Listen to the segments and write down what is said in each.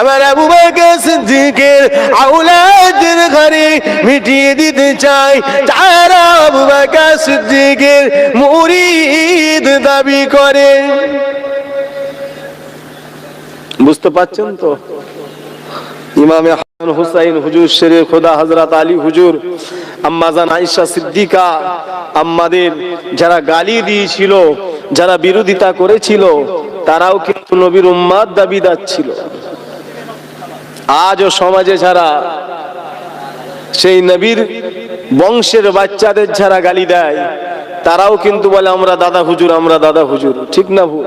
আমার আবু বকর সিদ্দিকের আউলাদের ঘরে মিটিয়ে দিতে চাই। তারা আবু বকর সিদ্দিকের মুরিদ দাবি করে। বুঝতে পারছেন তো? ইমামে হাসান হুসাইন হুজুর, শেরে খোদা হজরত আলী হুজুর আম্মাজান আয়েশা সিদ্দিকা, আম্মাদের যারা গালি দিয়েছিল, যারা বিরোধিতা করেছিল, তারাও কিন্তু নবীর উম্মাদ দাবিদার ছিল আজও সমাজে ছাড়া সেই নবীর বংশের বাচ্চাদের যারা গালি দেয়, তারাও কিন্তু বলে, আমরা দাদা হুজুর, আমরা দাদা হুজুর। ঠিক না ভুল?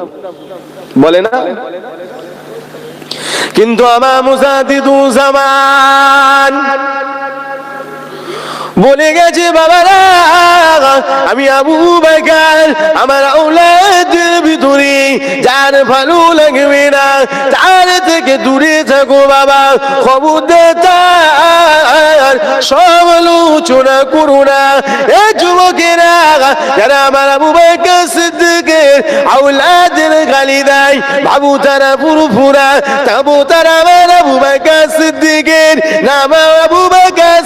বলে না? কিন্তু আমার মুজাদিদু জামান বলে গেছে বাবারা আমি আবু বেকার, আমার আউলাদের ভিতরে, যার ভালো লাগবে না, তার থেকে দূরে থাকো বাবা খবর তার সমালোচনা করো না। এ যুবকেরা, যারা আমার আবু বাকার সিদ্দিকের আউলাদের গালি দেয় বাবু তারা পুরুফুরা তাবু তারা আমার আবু বাকার সিদ্দিকের নাম আবু বাকার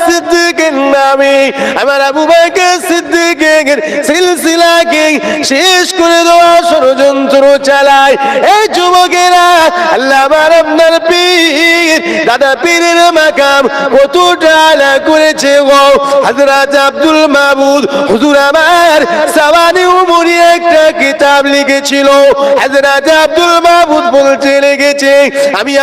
আমার আবু বাকার সিদ্দিকের সিলসিলাকে শেষ করে দেওয়া ষড়যন্ত্র চালায়। এই যুবকেরা আল্লাহ আপনার পীর, দাদা পীরের মাকাম কতটা আলা করেছে গো। হযরত আব্দুল মাহমুদ হুজুর আমার সাবানি উমরি একটা কিতাব লিখেছিল। হযরত আব্দুল মাহমুদ বলতে লেগেছে, আমি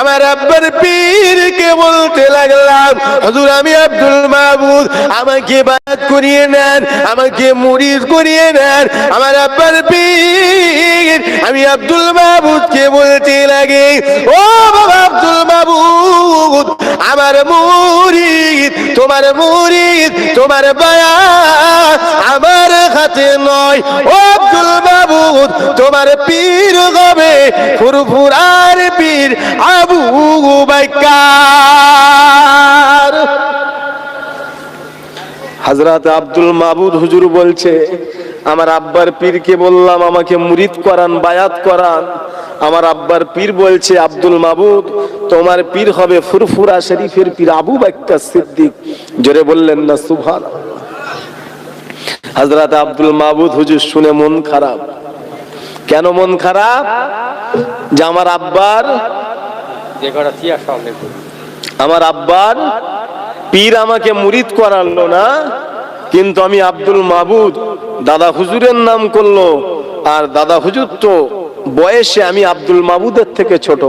আমার আব্বার পীরকে বলতে লাগলাম, হুজুর, আমি আব্দুল মাহমুদ আমাকে বাদ করিয়ে নেন, আমাকে মুরিদ করিয়ে নেন। আমার আব্বার পীর, আমি আব্দুল মাহমুদকে বলতে লাগে, ও বাবা আব্দুল মাহমুদ আমার মুরিদ তোমার মুরিদ তোমার বায়া আমার হাতে নয়। ও মাহমুদ তোমার পীর হবে ফুরফুরার পীর আবু বাইকার হজরত আব্দুল মাহবুদ হুজুর বলছে, আমার আব্বার পীরকে বললাম, আমাকে মুরিদ করান, বায়াত করান। আমার আব্বার পীর বলছে, আব্দুল মাহবুদ তোমার পীর হবে ফুরফুরা শরীফের পীর আবু বাক্কা সিদ্দিক। জোরে বললেন না সুভান হজরত আব্দুল মাহবুদ হুজুর শুনে মন খারাপ। কেন মন খারাপ? যে আমার আব্বার আমার আব্বার পীর আমাকে মুরিদ করালো না কিন্তু আমি আব্দুল মাহবুদ দাদা হুজুরের নাম করল আর দাদা হুজুর তো বয়সে আমি আব্দুল মাহবুদের থেকে ছোট।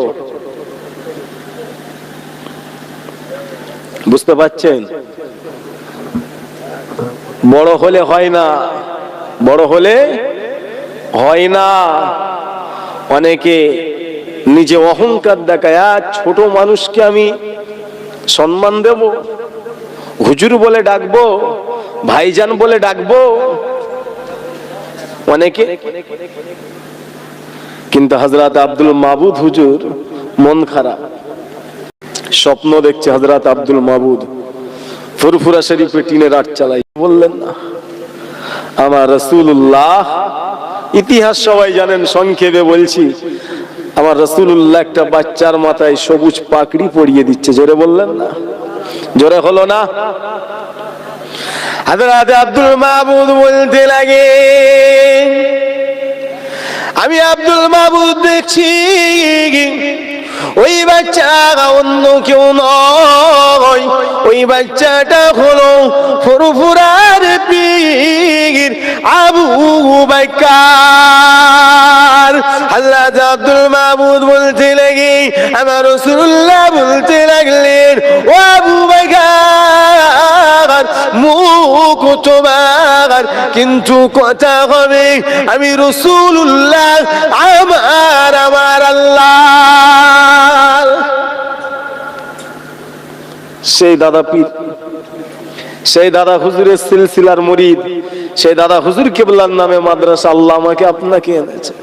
বুঝতে পারছেন? বড় হলে হয় না বড় হলে হয় না। অনেকে নিজে অহংকার দেখায় ছোট মানুষকে আমি সম্মান দেব, হুজুর বলে ডাকবো, ভাইজান বলে ডাকবো। অনেকে। কিন্তু হজরত আব্দুল মাবুদ হুজুর মন খারাপ। স্বপ্ন দেখছে হজরত আব্দুল মাবুদ ফুরফুরা শরীফে টিনের আট চালাই। বললেন না আমার রসুল্লাহ ইতিহাস সবাই জানেন, সংক্ষেপে বলছি। আমার রসুল্লাহ একটা বাচ্চার মাথায় সবুজ পাকড়ি পরিয়ে দিচ্ছে, জোরে বললেন না? জোরে হলো না? হাজরাতে আব্দুল মাহবুদ বলতে লাগে, আমি আব্দুল মাহবুদ দেখছি। ওই বাচ্চা অন্য কেউ নয়। ওই বাচ্চাটা হলো ফুরফুরার পীর আবু বাইকার আল্লাহ আব্দুল মাহমুদ বলতে লাগে আমার রসুল্লাহ বলতে লাগলেন, ও আবু মুখ তোমার, কিন্তু কথা হবে, আমি রসুল্লাহ আমার আমার আল্লাহ। সেই দাদা পীর, সেই দাদা হুজুরের সিলসিলার মরিদ, সেই দাদা হুজুর কেবলার নামে মাদ্রাসা, আল্লাহ আমাকে আপনাকে এনেছে।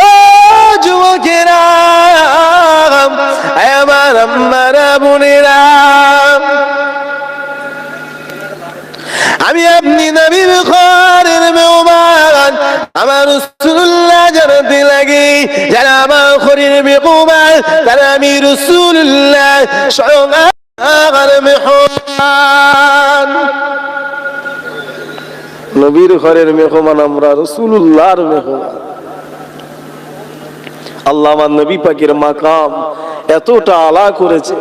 ও যুবকেরা আমার আম্মারা বোনেরা আমি আপনি নবীর ঘরের মেহমান, আমার রসুল্লাহ জানাতে লাগে যারা আমার খরির বেকুমার তারা আমি রসুল্লাহ স্বয়ং আমার মেহমান। নবীর ঘরের মেহমান আমরা রসুল্লাহর মেহমান। আল্লাহ নবী পাকের মাকাম এতটা আলা করেছে।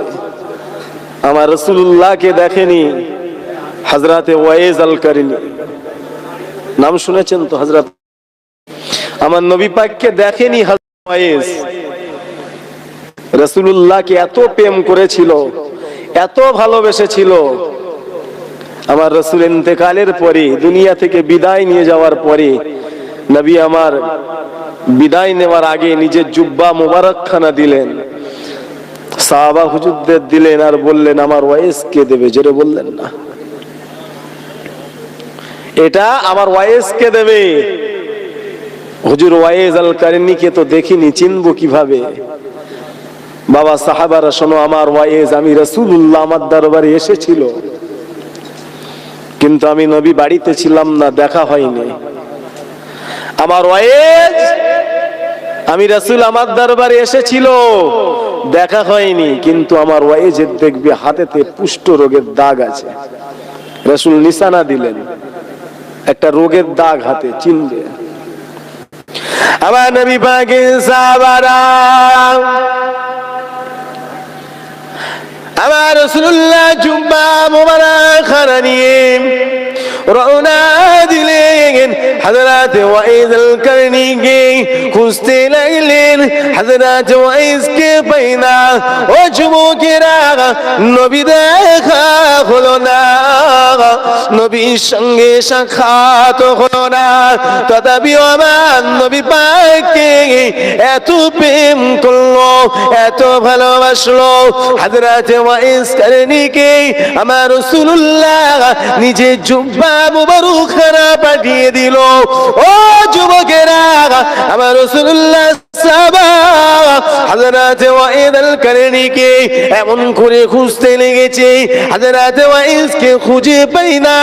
আমার রসুল্লাহকে দেখেনি। হাজরাতে ওয়াইজ আল কারিনি নাম শুনেছেন তো হাজরাত আমার নবী পাককে দেখেনি ওয়াইজ। রসুল্লাহকে এত প্রেম করেছিল, এত ভালোবেসেছিল। আমার রসুল ইন্তেকালের পরে, দুনিয়া থেকে বিদায় নিয়ে যাওয়ার পরে, নবী আমার বিদায় নেওয়ার আগে নিজের জুব্বা মোবারকখানা দিলেন। সাহাবা হুজুরদের দিলেন আর বললেন, আমার ওয়াইস কে দেবে? জোরে বললেন না। এটা আমার ওয়াইস কে দেবে? হুজুর ওয়াইজ আল কারিনীকে তো দেখিনি, চিনবো কীভাবে? বাবা সাহাবারা, শোনো, আমার ওয়াইজ আমি রসুল্লাহ আমার দরবারে এসেছিল। কিন্তু আমি নবী বাড়িতে ছিলাম না, দেখা হয়নি। আমার ওয়াইজ আমি রসুল আমার দরবারে এসেছিল। দেখা হয়নি, কিন্তু আমার ওয়াইজের দেখবে হাতেতে পুষ্ট রোগের দাগ আছে। রসুল নিশানা দিলেন, একটা রোগের দাগ হাতে চিনবে আমার নবী পাকে সাহাবারা, আমার রসুল্লাহ জুম্বা মোবারক খানা নিয়ে রওনা দিলেন। হযরত ওয়াইদ আল কারনিকে খুঁজতে লাগলেন। হযরত ওয়াইজ কে পাইনা। ও যুবকেরা, নবী দেখা হলো না। নবীর সঙ্গে সাক্ষাৎ হলো না। তথাপি আমার নবী পাকে এত প্রেম করল, এত ভালোবাসলো। হযরত ওয়াইজ কারনিকে আমার রাসূলুল্লাহ নিজে জুব্বা মুবারক খানা পাঠিয়ে দিল। ও যুবকেরা আমার রসুল্লাহ সাবা হযরত ওয়াইদ আল কারনিকে এমন করে খুঁজতে লেগেছে। হযরত ওয়াইজকে খুঁজে পাই না।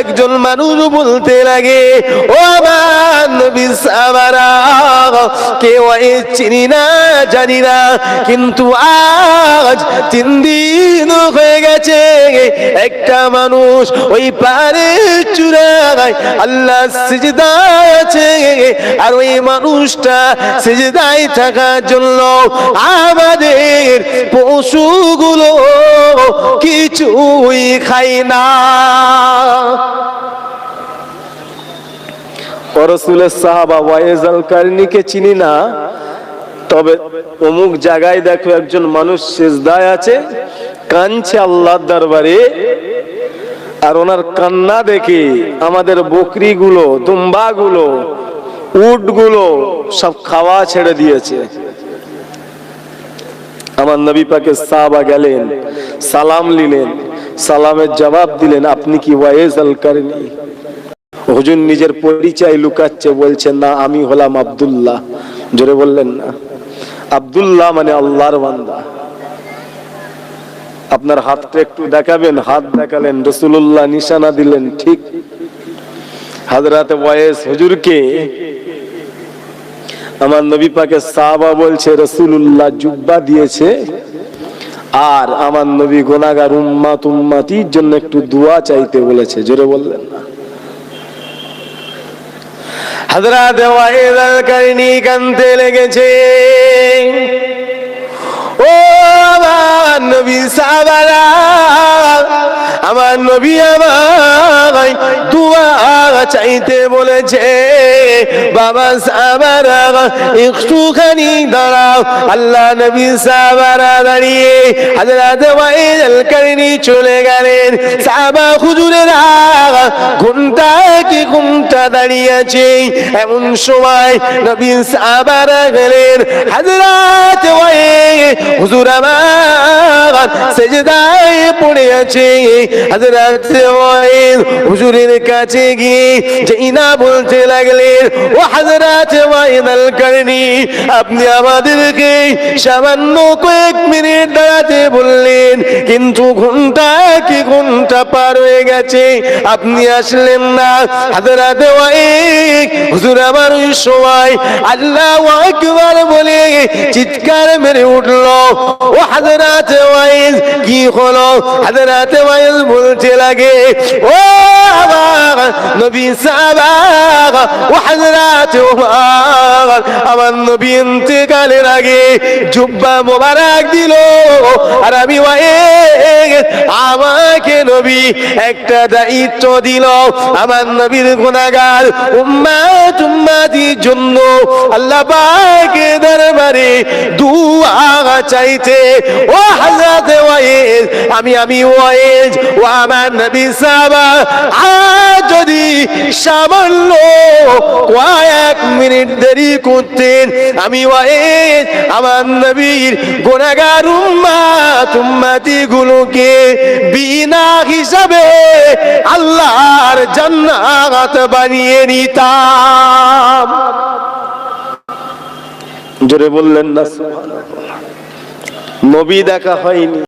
একজন মানুষ বলতে লাগে, ও কে ওয়াইজ চিনি না, জানি না, কিন্তু আজ তিন দিন হয়ে গেছে। একটা মানুষ ওই পারে চূড়ায় আল্লাহ সিজদায় আছে আর ওই মানুষটা সিজদায় থাকার জন্য আমাদের পশুগুলো কিছুই খায় না। রসুলের সাহাবা ওয়াইজ আল কারনিকে চিনি না, তবে অমুক জায়গায় দেখো একজন মানুষ সেজদায় আছে কানছে আল্লাহর দরবারে, আর ওনার কান্না দেখে আমাদের বকরিগুলো, দুম্বাগুলো, উটগুলো সব খাওয়া ছেড়ে দিয়েছে। আমার নবী পাকে সাহাবা গেলেন, সালাম নিলেন, সালামের জবাব দিলেন, আপনি কি ওয়াইজ আল কারনি? হুজুর নিজের পরিচয় লুকাচ্ছে বলছেন না, আমি হলাম আব্দুল্লাহ। জোরে বললেন, না, আব্দুল্লাহ মানে আল্লাহর বান্দা। আপনার হাতটা একটু দেখাবেন, হাত দেখালেন রসুল্লাহ নিশানা দিলেন, ঠিক। হাজরাতে বয়েস হুজুরকে আমার নবী পাকে সাহাবা বলছে রসুল্লাহ জুব্বা দিয়েছে। আর আমার নবী গোনাগার উম্মাত উম্মাতির জন্য একটু দোয়া চাইতে বলেছে, জোরে বললেন না। লেগেছে। ও আমার নবী আমার নবী আমায় দুয়া চাইতে বলেছে। বাবা সাহাবারা একটুখানি দাঁড়াও। আল্লাহ নবী সাহাবারা দাঁড়িয়ে হযরত ওয়াইদ আল কারিনি চলে গেলেন। সাহাবা হুজুরেরা ঘুমটা কি ঘুমটা দাঁড়িয়ে আছে এমন সময় নবী সাহাবারা গেলেন। হযরত ওয়াইদ হুজুর আমার সেজদায় পড়ে আছে। হুজুরের কাছে গিয়ে যেইনা বলতে লাগলেন, ও আপনি আমাদেরকে সামান্য কয়েক মিনিট দাঁড়াতে বললেন, কিন্তু ঘণ্টা কি ঘণ্টা পার হয়ে গেছে, আপনি আসলেন না। হযরত ওয়াইদ হুজুর আমার ওই সময় আল্লাহু আকবার বলে চিৎকার মেরে উঠল, ও হযরত ওয়াইজ কি হলো? হযরত ওয়াইজ বলতে লাগে। ও আমার নবী সাহাবা, ও হযরত আমার নবী ইন্তেকালের আগে জুব্বা মোবারক দিল। আর আমি আমাকে নবী একটা দায়িত্ব দিল। আমার নবীর গুনাহগার উম্মাত উম্মাতির জন্য আল্লাহ পাকে দরবারে চাইতে ও হযরত ওয়াইজ আমি আমি ওয়াইজ ও আমার নবী সাহাবা, আজ যদি সামান্য কয়েক মিনিট দেরি করতেন, আমি ওয়াইজ আমার নবীর গুনাহগার উম্মাত উম্মাতি গুলোকে বিনা হিসাবে আল্লাহর জান্নাত বানিয়ে নিতাম জোরে বললেন না। নবী দেখা হয়নি